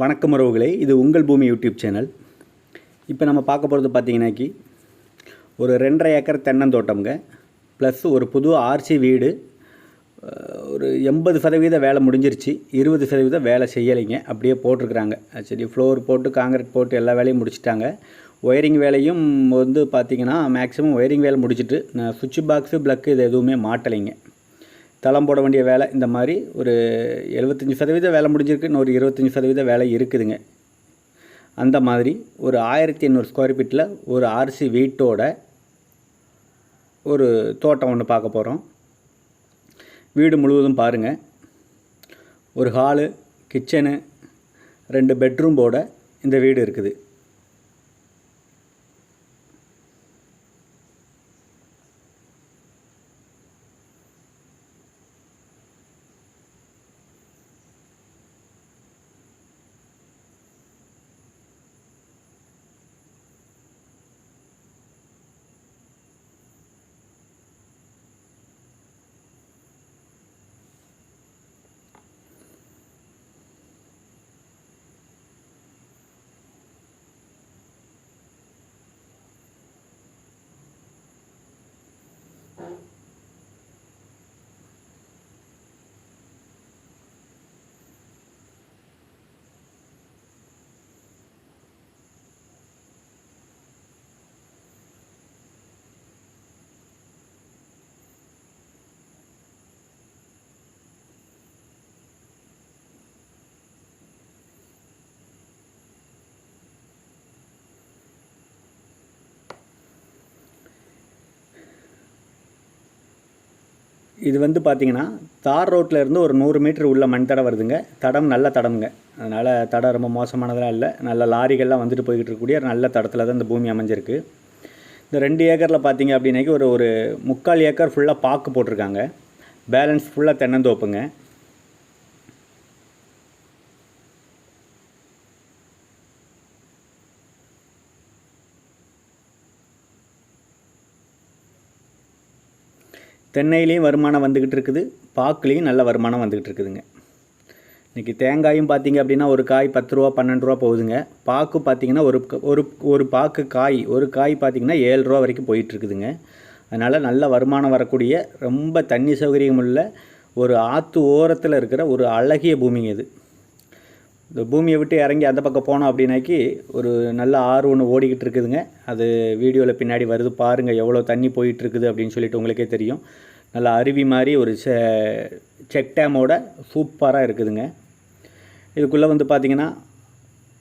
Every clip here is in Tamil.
வணக்கம் உறவுகளே இது உங்கள் பூமி யூடியூப் சேனல். இப்போ நம்ம பார்க்க போகிறது பார்த்தீங்கன்னாக்கி ஒரு ரெண்டரை ஏக்கர் தென்னந்தோட்டம்ங்க ப்ளஸ் ஒரு புது ஆர்சி வீடு ஒரு எண்பது சதவீத வேலை முடிஞ்சிருச்சு இருபது சதவீதம் வேலை செய்யலைங்க அப்படியே போட்டிருக்கிறாங்க. சரி ஃப்ளோர் போட்டு காங்கிரீட் போட்டு எல்லா வேலையும் முடிச்சிட்டாங்க. ஒயரிங் வேலையும் வந்து பார்த்திங்கன்னா மேக்ஸிமம் ஒயரிங் வேலை முடிச்சிட்டு நான் சுவிட்ச் பாக்ஸு ப்ளக்கு இது எதுவுமே மாட்டலைங்க. தளம் போட வேண்டிய வேலை இந்த மாதிரி ஒரு எழுபத்தஞ்சி சதவீத வேலை முடிஞ்சிருக்கு இன்னொரு இருபத்தஞ்சி சதவீத வேலை இருக்குதுங்க. அந்த மாதிரி ஒரு ஆயிரத்தி எண்ணூறு ஸ்கொயர் ஃபீட்டில் ஒரு ஆர்சி வீட்டோட ஒரு தோட்டம் ஒன்று பார்க்க போகிறோம் வீடு முழுவதும் பாருங்கள் ஒரு ஹாலு கிச்சனு ரெண்டு பெட்ரூமோட இந்த வீடு இருக்குது. இது வந்து பார்த்தீங்கன்னா தார் ரோட்டில் இருந்து ஒரு நூறு மீட்டர் உள்ள மண் தடம் வருதுங்க. தடம் நல்ல தடம்ங்க. அதனால் தடம் ரொம்ப மோசமானதெல்லாம் இல்லை. நல்ல லாரிகள்லாம் வந்துட்டு போய்கிட்டு இருக்கக்கூடிய ஒரு நல்ல தடத்தில் தான் இந்த பூமி அமைஞ்சிருக்கு. இந்த ரெண்டு ஏக்கரில் பார்த்தீங்க அப்படின்னாக்கி ஒரு ஒரு முக்கால் ஏக்கர் ஃபுல்லாக பாக்கு போட்டிருக்காங்க. பேலன்ஸ் ஃபுல்லாக தென்னந்தோப்புங்க. தென்னையிலையும் வருமானம் வந்துக்கிட்டு இருக்குது பாக்குலேயும் நல்ல வருமானம் வந்துக்கிட்டு இருக்குதுங்க. இன்றைக்கி தேங்காயும் பார்த்திங்க அப்படின்னா ஒரு காய் பத்து ரூபா பன்னெண்டு ரூபா போகுதுங்க. பாக்கு பார்த்தீங்கன்னா ஒரு ஒரு ஒரு பாக்கு காய் ஒரு காய் பார்த்தீங்கன்னா ஏழு ரூபா வரைக்கும் போயிட்டுருக்குதுங்க அதனால் நல்ல வருமானம் வரக்கூடிய ரொம்ப தண்ணி சௌகரியம் உள்ள ஒரு ஆற்று ஓரத்தில் இருக்கிற ஒரு அழகிய பூமிங்க இது. இந்த பூமியை விட்டு இறங்கி அந்த பக்கம் போனோம் அப்படின்னாக்கி ஒரு நல்ல ஆறு ஒன்று ஓடிக்கிட்டு இருக்குதுங்க. அது வீடியோவில் பின்னாடி வருது. பாருங்கள் எவ்வளோ தண்ணி போயிட்டு இருக்குது அப்படின்னு சொல்லிட்டு உங்களுக்கே தெரியும். நல்ல அருவி மாதிரி ஒரு செ செக் டேமோட சூப்பராக இருக்குதுங்க. இதுக்குள்ளே வந்து பார்த்திங்கன்னா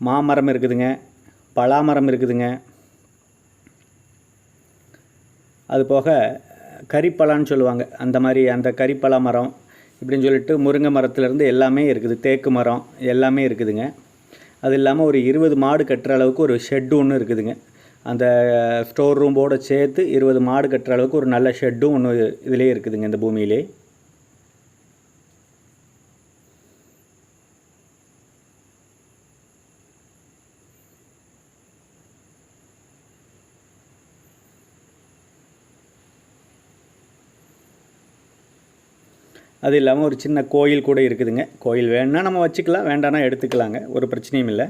மாமரம் இருக்குதுங்க. பலாமரம் இருக்குதுங்க. அது போக கரிப்பலான்னு சொல்லுவாங்க. அந்த மாதிரி அந்த கரிப்பலா மரம் இப்படின்னு சொல்லிட்டு முருங்கை மரத்துலேருந்து எல்லாமே இருக்குது தேக்கு மரம் எல்லாமே இருக்குதுங்க. அது இல்லாமல் ஒரு இருபது மாடு கட்டுற அளவுக்கு ஒரு ஷெட்டு ஒன்று இருக்குதுங்க. அந்த ஸ்டோர் ரூம்போடு சேர்த்து இருபது மாடு கட்டுற அளவுக்கு ஒரு நல்ல ஷெட்டும் ஒன்று இதிலே இருக்குதுங்க இந்த பூமியிலே. அது இல்லாமல் ஒரு சின்ன கோயில் கூட இருக்குதுங்க. கோயில் வேணுன்னா நம்ம வச்சுக்கலாம் வேண்டாம்னா எடுத்துக்கலாங்க. ஒரு பிரச்சனையும் இல்லை.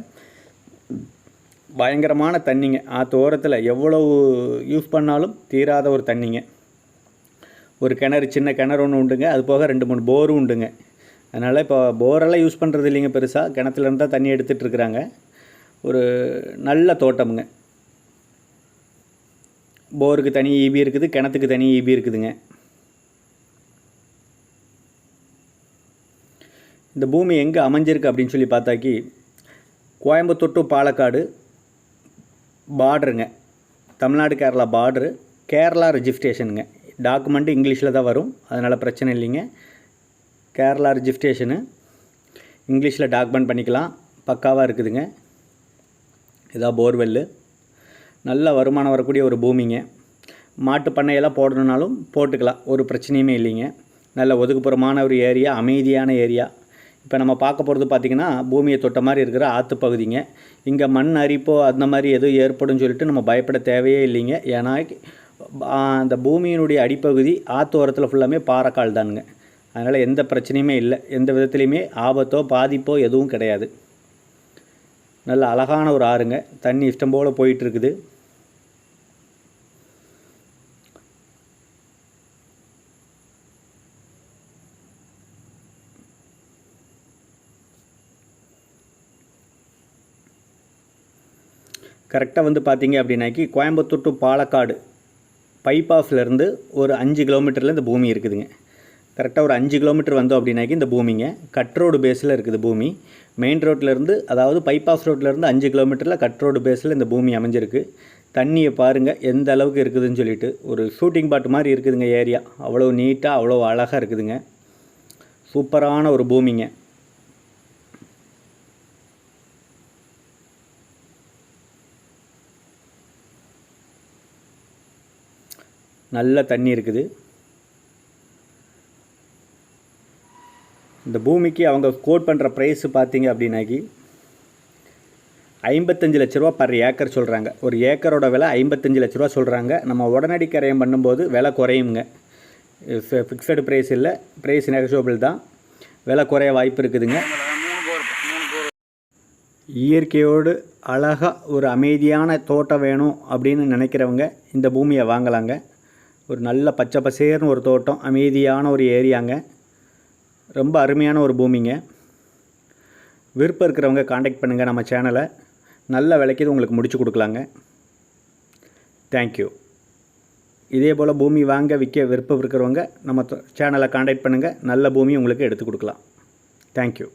பயங்கரமான தண்ணிங்க. ஆற்று ஓரத்தில் எவ்வளவு யூஸ் பண்ணாலும் தீராத ஒரு தண்ணிங்க. ஒரு கிணறு சின்ன கிணறு ஒன்று உண்டுங்க. அது போக ரெண்டு மூணு போரும் உண்டுங்க. அதனால் இப்போ போரெல்லாம் யூஸ் பண்ணுறது இல்லைங்க பெருசாக கிணத்துலேருந்து தான் தண்ணி எடுத்துகிட்ருக்குறாங்க ஒரு நல்ல தோட்டமுங்க. போருக்கு தனி ஈபி இருக்குது கிணத்துக்கு தனி ஈபி இருக்குதுங்க. இந்த பூமி எங்கே அமைஞ்சிருக்கு அப்படின்னு சொல்லி பார்த்தாக்கி கோயம்புத்தூர் டு பாலக்காடு பார்டருங்க தமிழ்நாடு கேரளா பார்டரு கேரளா ரிஜிஸ்ட்ரேஷனுங்க டாக்குமெண்ட்டு இங்கிலீஷில் தான் வரும் அதனால் பிரச்சனை இல்லைங்க. கேரளா ரிஜிஸ்ட்ரேஷனு இங்கிலீஷில் டாக்குமெண்ட் பண்ணிக்கலாம் பக்காவாக இருக்குதுங்க. இதாக போர்வெல்லு நல்ல வருமானம் வரக்கூடிய ஒரு பூமிங்க. மாட்டு பண்ணையெல்லாம் போடணுன்னாலும் போட்டுக்கலாம் ஒரு பிரச்சனையுமே இல்லைங்க. நல்ல ஒதுக்குப்புறமான ஒரு ஏரியா அமைதியான ஏரியா இப்போ நம்ம பார்க்க போகிறது பார்த்திங்கன்னா பூமியை தொட்ட மாதிரி இருக்கிற ஆற்று பகுதிங்க. இங்கே மண் அரிப்போ அந்த மாதிரி எதுவும் ஏற்படும் சொல்லிட்டு நம்ம பயப்பட தேவையே இல்லைங்க. ஏன்னா அந்த பூமியினுடைய அடிப்பகுதி ஆற்று ஓரத்தில் ஃபுல்லாமே பாறைக்கால் தானுங்க. அதனால் எந்த பிரச்சனையுமே இல்லை. எந்த விதத்துலையுமே ஆபத்தோ பாதிப்போ எதுவும் கிடையாது. நல்ல அழகான ஒரு ஆறுங்க. தண்ணி இஷ்டம் போல் போயிட்டுருக்குது கரெக்டாக வந்து பார்த்தீங்க அப்படின்னாக்கி கோயம்புத்தூர் டு பாலக்காடு பைபாஸ்லேருந்து ஒரு அஞ்சு கிலோமீட்டரில் இந்த பூமி இருக்குதுங்க. கரெக்டாக ஒரு அஞ்சு கிலோமீட்டர் வந்தோம் அப்படின்னாக்கி இந்த பூமிங்க. கட் ரோடு பேஸில் இருக்குது பூமி. மெயின் ரோட்லேருந்து அதாவது பைபாஸ் ரோட்லேருந்து அஞ்சு கிலோமீட்டரில் கட் ரோடு பேஸில் இந்த பூமி அமைஞ்சிருக்கு. தண்ணியை பாருங்கள் எந்த அளவுக்கு இருக்குதுன்னு சொல்லிட்டு. ஒரு ஷூட்டிங் பாட்டு மாதிரி இருக்குதுங்க ஏரியா அவ்வளோ நீட்டாக அவ்வளோ அழகாக இருக்குதுங்க. சூப்பரான ஒரு பூமிங்க. நல்ல தண்ணி இருக்குது. இந்த பூமிக்கு அவங்க கோட் பண்ணுற ப்ரைஸ் பார்த்தீங்க அப்படின்னாக்கி ஐம்பத்தஞ்சு லட்ச ரூபா பர் ஏக்கர் சொல்கிறாங்க ஒரு ஏக்கரோட விலை ஐம்பத்தஞ்சு லட்ச ரூபா சொல்கிறாங்க நம்ம உடனடி கரையம் பண்ணும்போது விலை குறையுங்க. ஃபிக்ஸடு ப்ரைஸ் இல்லை ப்ரைஸ் நெகஷியபிள் தான். விலை குறைய வாய்ப்பு இருக்குதுங்க. இயற்கையோடு அழகாக ஒரு அமைதியான தோட்டம் வேணும் அப்படின்னு நினைக்கிறவங்க இந்த பூமியை வாங்கலாங்க. ஒரு நல்ல பச்சை பசேர்னு ஒரு தோட்டம் அமைதியான ஒரு ஏரியாங்க. ரொம்ப அருமையான ஒரு பூமிங்க. விருப்பம் இருக்கிறவங்க காண்டாக்ட் பண்ணுங்கள் நம்ம சேனலை நல்ல விலைக்கு உங்களுக்கு முடிச்சு கொடுக்கலாங்க. தேங்க்யூ இதே போல் பூமி வாங்க விற்க விருப்பம் இருக்கிறவங்க நம்ம சேனலை காண்டாக்ட் பண்ணுங்கள் நல்ல பூமி உங்களுக்கு எடுத்து கொடுக்கலாம். தேங்க்யூ